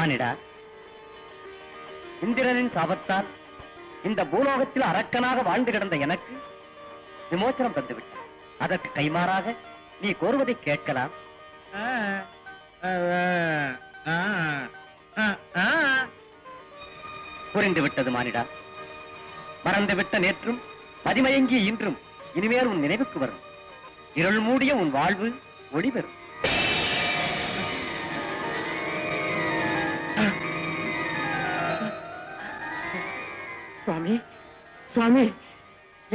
மானிடா இந்திரனின் சாபத்தால் இந்த பூலோகத்தில் அரக்கனாக வாழ்ந்து கிடந்த எனக்கு விமோச்சனம் தந்துவிட்டார் அதற்கு கைமாறாக நீ கோருவதை கேட்கலாம். புரிந்து விட்டது மானிடா. மறந்துவிட்ட நேற்றும் பதிமயங்கிய இன்றும் இனிமேல் உன் நினைவுக்கு வரும். இருள் மூடிய உன் வாழ்வு ஒளி பெறும். சுவாமி சுவாமி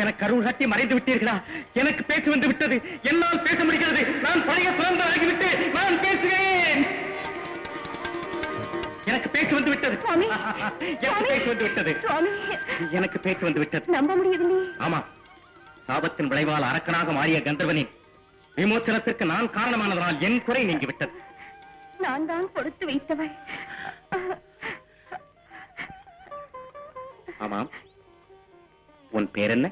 எனக்கு அருள் காட்டி மறைந்து விட்டீர்களா? எனக்கு பேச்சு வந்து விட்டது. என்னால் பேச முடிகிறது. நான் பழைய சுதந்திராகிவிட்டு நான் பேசுவேன் எனக்கு பேச்சு வந்து விட்டது. எனக்கு பேச்சு வந்து விட்டது. எனக்கு பேச்சு வந்து விட்டது. நம்ப முடியவில்லையே ஆமா. சாபத்தின் விளைவால் அரக்கனாக மாறிய கந்தர்வனின் விமோச்சனத்திற்கு நான் காரணமானதனால் என் குறை நீங்கி விட்டது. நான் தான் கொடுத்து வைத்தவள். ஆமாம். உன் பேர் என்ன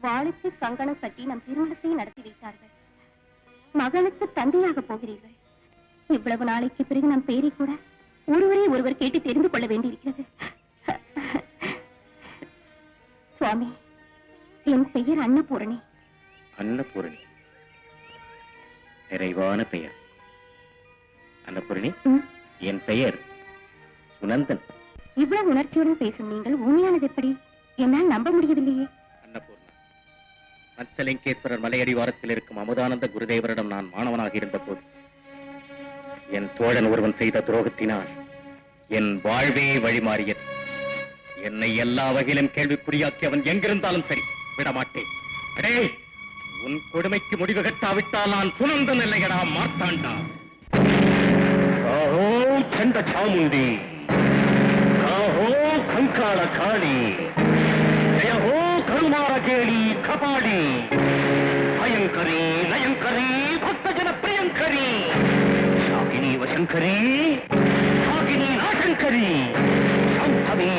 வாளுக்கு கங்கணம் கட்டி நம் திருமணத்தை நடத்தி வைத்தார்கள். மகனுக்கு தந்தையாக போகிறீர்கள். இவ்வளவு நாளைக்கு பிறகு நம் பேரை கூட ஒருவரே ஒருவர் கேட்டு தெரிந்து கொள்ள வேண்டியிருக்கிறது. சுவாமி என் பெயர் அன்னபூரணி. அன்னபூரணி நிறைவான பெயர். அன்னபூரணி என் பெயர் சுனந்தன் இவ்வளவு உணர்ச்சியுடன் பேசும் நீங்கள் உண்மையானது எப்படி? என்னால் நம்ப முடியவில்லையே. அன்னபூர்ணா மத்சலிங்கேஸ்வரர் மலையடிவாரத்தில் இருக்கும் அமுதானந்த குருதேவரிடம் நான் மாணவனாக இருந்த போது என் தோழன் ஒருவன் செய்த துரோகத்தினால் என் வாழ்வே வழிமாறியது. என்னை எல்லா வகையிலும் கேள்விக்குறியாக்கி அவன் எங்கிருந்தாலும் சரி விடமாட்டேன். அடே உன் கொடுமைக்கு முடிவு கட்டாவிட்டால் நான் சுனந்த நிலையடா மார்த்தாண்டா. காஹோ சண்ட சாமுண்டி. காஹோ கங்காள காளி. ஜயஹோ கருமார கேளி கபாடி பயங்கரி நயங்கரி பக்த பிரியங்கரி. சாகினி வசங்கரி சாகினி நாசங்கரி. சம்பவி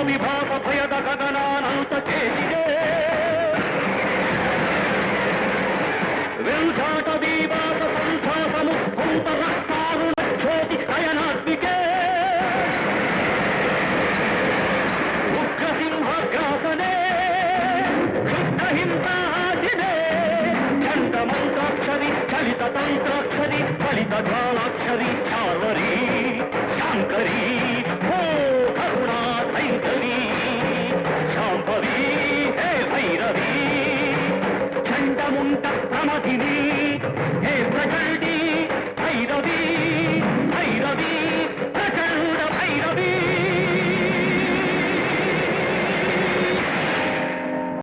ಕಾಲಕ್ಕ ಧೂಮ ವಿಭಾಗ ಭಯದ ಗಗನಾನಂತ ಚೇತಿಗೆ ವಿಂಧಾಟ ವಿವಾದ ಸಂಧಾತ ಮುಕ್ತ ರಕ್ತಾರುಣ ಜ್ಯೋತಿ ಅಯನಾತ್ಮಿಕೆ ಉಗ್ರ ಸಿಂಹಗ್ರಾಸನೆ ಶುದ್ಧ ಹಿಂಸಾಜಿನೆ ಚಂಡ ಮಂತ್ರಾಕ್ಷರಿ ಚಲಿತ ತಂತ್ರಾಕ್ಷರಿ ಫಲಿತ ಜ್ವಾಲಾಕ್ಷರಿ ಚಾರ್ವರಿ கொண்ட பிரமதினி ஏ பிரகழ்டி